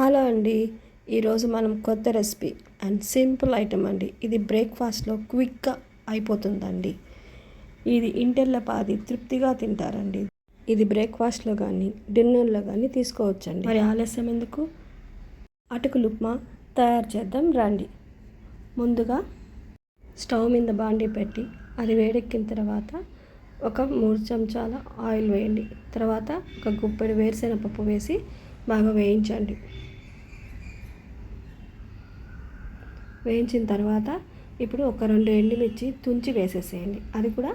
Hello అండి. ఈరోజు మనం కొత్త రెసిపీ అండ్ సింపుల్ ఐటమ్ అండి. ఇది బ్రేక్ఫాస్ట్లో క్విక్గా అయిపోతుందండి. ఇది ఇంటెల్లపాది తృప్తిగా తింటారండి. ఇది బ్రేక్ఫాస్ట్లో కానీ డిన్నర్లో కానీ తీసుకోవచ్చండి. మరి ఆలస్యం ఎందుకు? అటుకులు ఉప్మా తయారు చేద్దాం రండి. ముందుగా స్టవ్ మీద బాండీ పెట్టి అది వేడెక్కిన తర్వాత ఒక మూడు చెంచాల ఆయిల్ వేయండి. తర్వాత ఒక గుప్పెడు వేరుశెనగపప్పు వేసి బాగా వేయించండి. వేయించిన తర్వాత ఇప్పుడు ఒక రెండు ఎండుమిర్చి తుంచి వేసేసేయండి. అది కూడా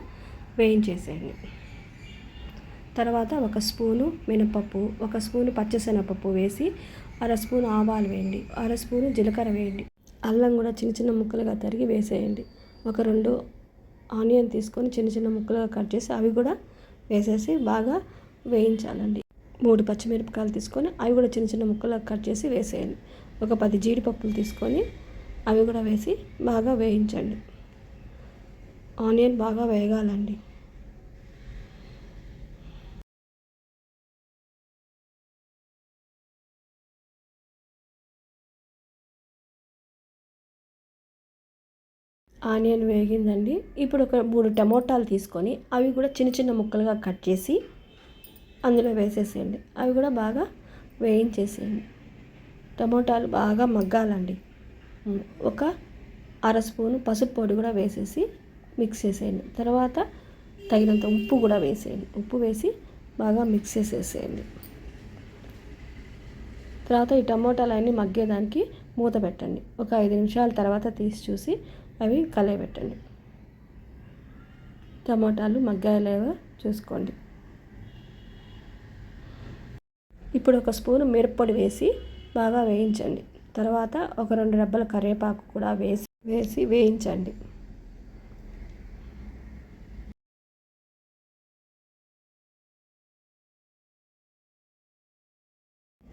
వేయించేసేయండి. తర్వాత ఒక స్పూను మినపప్పు ఒక స్పూను పచ్చశనగపప్పు వేసి అర స్పూన్ ఆవాలు వేయండి. అర స్పూను జీలకర్ర వేయండి. అల్లం కూడా చిన్న చిన్న ముక్కలుగా తరిగి వేసేయండి. ఒక రెండు ఆనియన్ తీసుకొని చిన్న చిన్న ముక్కలుగా కట్ చేసి అవి కూడా వేసేసి బాగా వేయించాలండి. మూడు పచ్చిమిరపకాయలు తీసుకొని అవి కూడా చిన్న చిన్న ముక్కలుగా కట్ చేసి వేసేయండి. ఒక పది జీడిపప్పులు తీసుకొని అవి కూడా వేసి బాగా వేయించండి. ఆనియన్ బాగా వేగాలండి. ఆనియన్ వేగిందండి. ఇప్పుడు ఒక మూడు టమోటాలు తీసుకొని అవి కూడా చిన్న చిన్న ముక్కలుగా కట్ చేసి అందులో వేసేసేయండి. అవి కూడా బాగా వేయించేసేయండి. టమోటాలు బాగా మగ్గాలండి. ఒక అర స్పూను పసుపు పొడి కూడా వేసేసి మిక్స్ చేసేయండి. తర్వాత తగినంత ఉప్పు కూడా వేసేయండి. ఉప్పు వేసి బాగా మిక్స్ చేసేసేయండి. తర్వాత ఈ టమోటాలన్నీ మగ్గేదానికి మూత పెట్టండి. ఒక ఐదు నిమిషాల తర్వాత తీసి చూసి అవి కలయబెట్టండి. టమోటాలు మగ్గాయలేవో చూసుకోండి. ఇప్పుడు ఒక స్పూన్ మిరప్పొడి వేసి బాగా వేయించండి. తర్వాత ఒక రెండు రెబ్బల కరివేపాకు కూడా వేసి వేసి వేయించండి.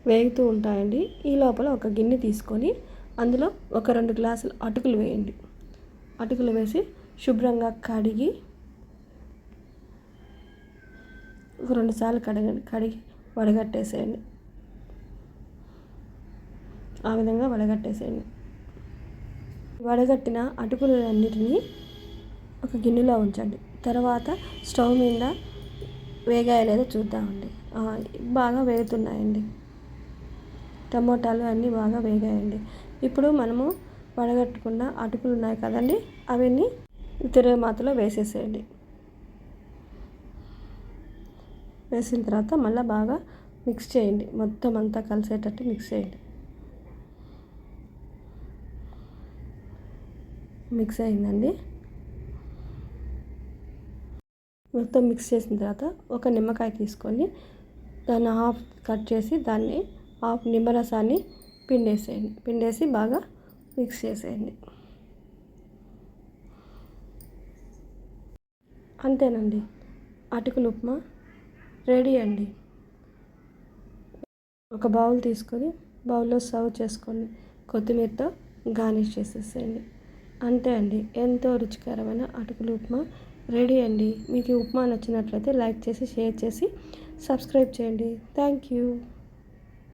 వేగుతూ ఉంటాయండి. ఈ లోపల ఒక గిన్నె తీసుకొని అందులో ఒక రెండు గ్లాసులు అటుకులు వేయండి. అటుకులు వేసి శుభ్రంగా కడిగి ఒక రెండు సార్లు కడగండి కడిగి వడగట్టేసేయండి. ఆ విధంగా వడగట్టేసేయండి. వడగట్టిన అటుకులన్నిటినీ ఒక గిన్నెలో ఉంచండి. తర్వాత స్టవ్ మీద వేగాయ లేదో చూద్దామండి. బాగా వేగుతున్నాయండి. టమోటాలు అన్నీ బాగా వేగాయండి. ఇప్పుడు మనము వడగట్టుకున్న అటుకులు ఉన్నాయి కదండి అవన్నీ మాతలో వేసేసేయండి. వేసిన తర్వాత మళ్ళీ బాగా మిక్స్ చేయండి. మొత్తం అంతా కలిసేటట్టు మిక్స్ చేయండి. మిక్స్ అయిందండి. మొత్తం మిక్స్ చేసిన తర్వాత ఒక నిమ్మకాయ తీసుకొని దాన్ని హాఫ్ కట్ చేసి దాన్ని హాఫ్ నిమ్మరసాన్ని పిండేసేయండి. పిండేసి బాగా మిక్స్ చేసేయండి. అంతేనండి. అటుకులు ఉప్మా రెడీ అండి. ఒక బౌల్ తీసుకొని బౌల్లో సర్వ్ చేసుకొని కొత్తిమీరతో గార్నిష్ చేసేసేయండి. అంతే అండి. ఎంతో రుచికరమైన అటుకులు ఉప్మా రెడీ అండి. మీకు ఉప్మా నచ్చినట్లయితే లైక్ చేసి షేర్ చేసి సబ్స్క్రైబ్ చేయండి. Thank you.